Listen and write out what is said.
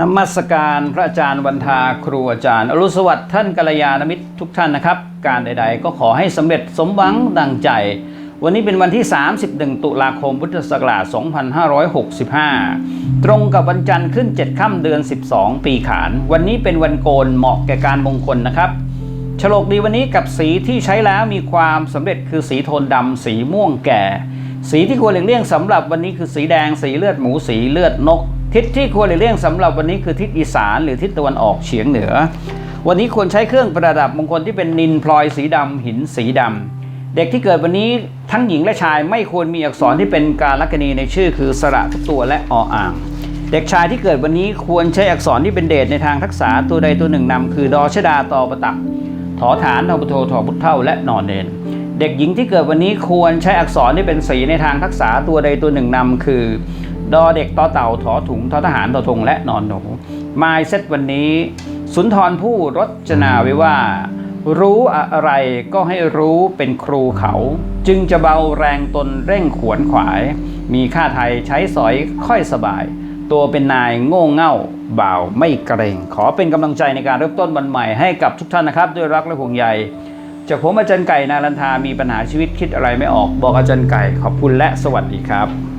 นมัสการพระอาจารย์วันทาครูอาจารย์ อรุสวัสดิ์ท่านกัลยาณมิตรทุกท่านนะครับ การใดๆ ก็ขอให้สำเร็จสมหวังดังใจ วันนี้เป็นวันที่ 31 ตุลาคมพุทธศักราช 2565 ตรงกับวันจันทร์ขึ้น 7 ค่ำเดือน 12 ปีขาน วันนี้เป็นวันโกนเหมาะแก่การมงคลนะครับฉลกดีวันนี้กับสีที่ใช้แล้วมีความสำเร็จคือสีโทนดำสีม่วงแก่ สีที่ควรหลีกเลี่ยงสำหรับวันนี้คือสีแดง สีเลือดหมู สีเลือดนก ทิศที่ควรหลีกเลี่ยงสำหรับวันนี้คือทิศอีสานหรือทิศตะวันออกเฉียงเหนือ วันนี้ควรใช้เครื่องประดับมงคลที่เป็นนินพลอยสีดำหินสีดำเด็กที่เกิดวันนี้ทั้งหญิงและชายไม่ควรมีอักษรที่เป็นการลักณีในชื่อ คือสระทุกตัวและออ่าง เด็กชายที่เกิดวันนี้ควรใช้อักษรที่เป็นเดชในทางทักษะตัวใดตัวหนึ่งนำคือดอชดาตอประตักถอฐานทอปโททอพุทเท่าและนอนเนน เด็กหญิงที่เกิดวันนี้ควรใช้อักษรที่เป็นสีในทางทักษะตัวใดตัวหนึ่งนำคือ ดอเด็กตอเต่าถอถุงทอทหารทอทงและนอนหนูมายเซตวันนี้ สุนทรผู้รจนาไว้ว่า รู้อะไรก็ให้รู้เป็นครูเขา จึงจะเบาแรงตนเร่งขวนขวาย มีค่าไทยใช้สอยค่อยสบาย ตัวเป็นนายโง่เง่าเบาไม่เกรง ขอเป็นกำลังใจในการเริ่มต้นวันใหม่ให้กับทุกท่านนะครับ ด้วยรักและห่วงใย จากผมอาจารย์ไก่นารันทามีปัญหาชีวิตคิดอะไรไม่ออกบอกอาจารย์ไก่ขอบคุณและสวัสดีครับ